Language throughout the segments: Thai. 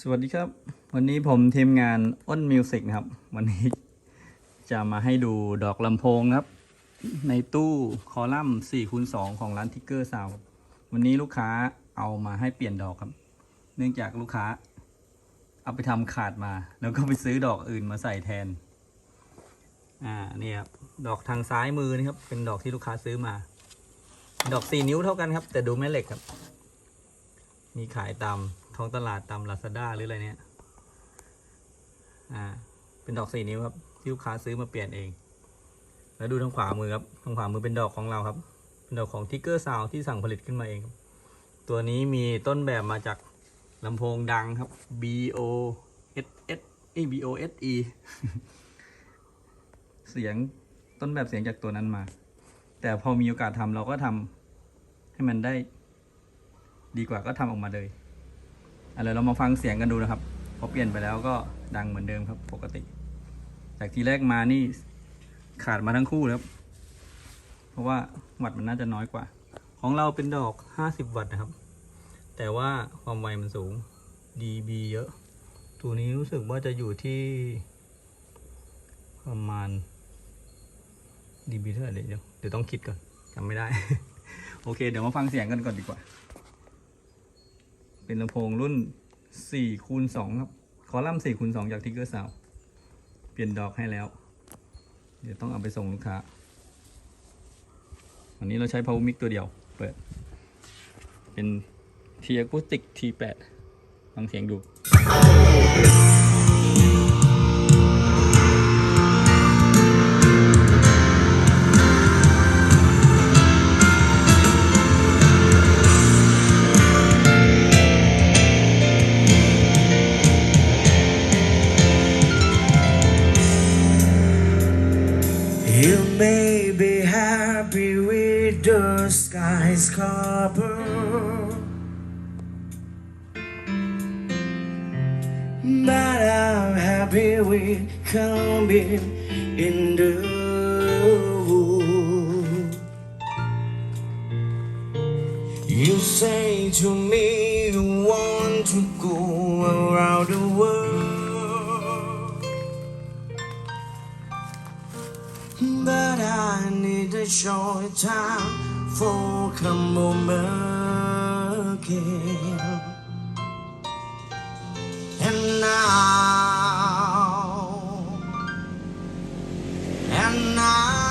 สวัสดีครับ วันนี้ผมทีมงานอ้นมิวสิกครับ วันนี้จะมาให้ดูดอกลำโพงครับ ในตู้คอลัมน์4คูณ2ของร้านทิกเกอร์ซาววันนี้ลูกค้าเอามาให้เปลี่ยนดอกครับ เนื่องจากลูกค้า เอาไปทำขาดมา แล้วก็ไปซื้อดอกอื่นมาใส่แทน อ่านี่ครับดอกทางซ้ายมือนี่ครับ เป็นดอกที่ลูกค้าซื้อมา ดอกสี่นิ้วเท่ากันครับ แต่ดูแม่เหล็กครับ มีขายตาม ท้องตลาดตามลาซาด้าหรืออะไรเนี่ย อ่า เป็นดอกสี่นิ้วครับ ที่ลูกค้าซื้อมาเปลี่ยนเอง แล้วดูทางขวามือครับ ทางขวามือเป็นดอกของเราครับ เป็นดอกของทิกเกอร์ซาวที่สั่งผลิตขึ้นมาเอง ตัวนี้มีต้นแบบมาจากลำโพงดังครับ B O S S เอ B O S E เสียงต้นแบบเสียงจากตัวนั้นมา แต่พอมีโอกาสทำเราก็ทำให้มันได้ ดีกว่าก็ทำออกมาเลย อะไรเรามาฟังเสียงกันดูนะครับ พอเปลี่ยนไปแล้วก็ดังเหมือนเดิมครับ ปกติ จากทีแรกมานี่ขาดมาทั้งคู่แล้วครับเพราะว่าวัตต์มันน่าจะน้อยกว่า ของเราเป็นดอก 50 วัตต์นะครับ แต่ว่าความไวมันสูง dB เยอะ ตัวนี้รู้สึกว่าจะอยู่ที่ ประมาณ dB เท่าไหร่เดี๋ยวเดี๋ยวต้องคิดก่อนจำไม่ได้ โอเค เดี๋ยวมาฟังเสียงกันก่อนดีกว่า เป็นลำโพงรุ่น4คูณ2ครับ คอลัมน์4คูณ2จากทิกเกอร์สาวเปลี่ยนดอกให้แล้ว เดี๋ยวต้องเอาไปส่งลูกค้า วันนี้เราใช้ power mic ตัวเดียว เปิด เป็น T Acoustic T8 ฟังเสียงดู the sky's copper. But I'm happy with coming in the. You say to me you want to go around the world. But need a short time for come over again. And now, and now,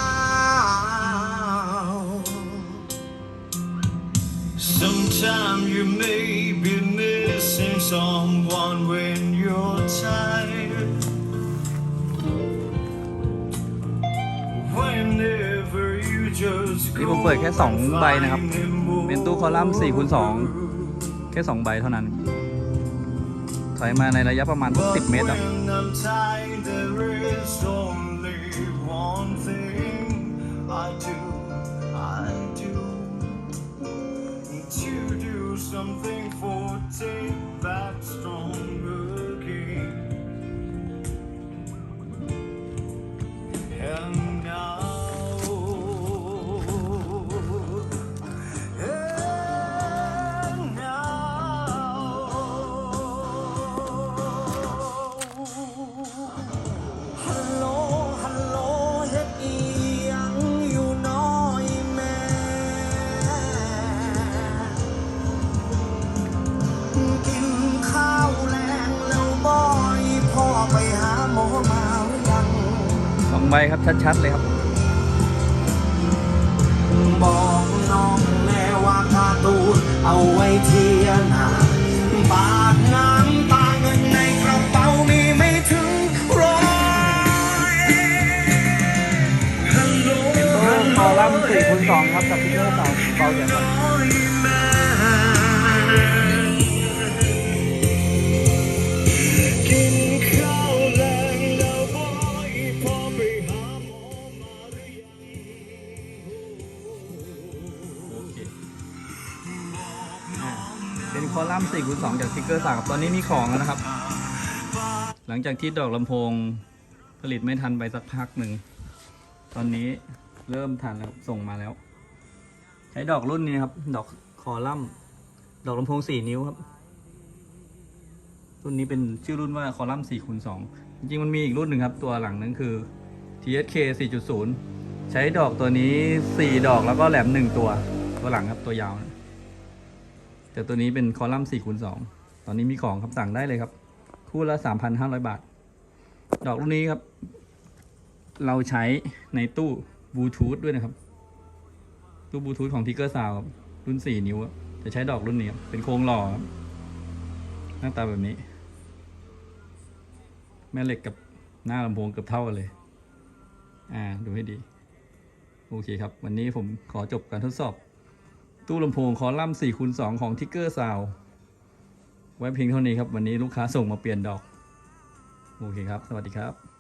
sometimes you may be missing someone when you're tired. นี่ผมเปิดแค่ 2 ใบนะครับ เป็นตู้คอลัมน์4คูณ2แค่ 2 ใบเท่านั้น ถอยมาในระยะประมาณสัก10 เมตรครับ 2ใบครับชัดๆเลยครับ บอกน้องแม่ว่าการ์ตูนเอาไว้เทียหนาบาทน้ำตาเงินในกระเป๋ามีไม่ถึงร้อยฮัลโหลตู้คอลัมน์4คูณ2ครับจากทิกเกอร์ซาวเบาอย่างไร คอลัมน์4คูณ2จากทิกเกอร์ซาวตอนนี้มีของแล้วนะครับ หลังจากที่ดอกลำโพงผลิตไม่ทันไปสักพักหนึ่ง ตอนนี้เริ่มทันแล้วส่งมาแล้ว ใช้ดอกรุ่นนี้ครับ ดอกคอลัมน์ดอกลำโพงสี่นิ้วครับ รุ่นนี้เป็นชื่อรุ่นว่าคอลัมน์4คูณ2จริงๆมันมีอีกรุ่นหนึ่งครับ ตัวหลังนั้นคือ TSK 4.0 ใช้ดอกตัวนี้ 4 ดอกแล้วก็แหลม 1 ตัว ตัวหลังครับตัวยาวนะ แต่ตัวนี้เป็นคอลัมน์4คูณ2ตอนนี้มีของครับสั่งได้เลยครับ คู่ละ3,500บาท ดอกรุ่นนี้ครับ เราใช้ในตู้บลูทูธด้วยนะครับ ตู้บลูทูธของทิกเกอร์ซาวรุ่น4นิ้วจะใช้ดอกรุ่นนี้เป็นโครงหล่อหน้าตาแบบนี้ แม่เหล็กกับหน้าลำโพงเกือบเท่ากันเลย อ่าดูให้ดี โอเคครับ วันนี้ผมขอจบการทดสอบ ตู้ลำโพงคอลัมน์4คูณ2ของทิกเกอร์ซาวไว้เพียงเท่านี้ครับ วันนี้ลูกค้าส่งมาเปลี่ยนดอก โอเคครับ สวัสดีครับ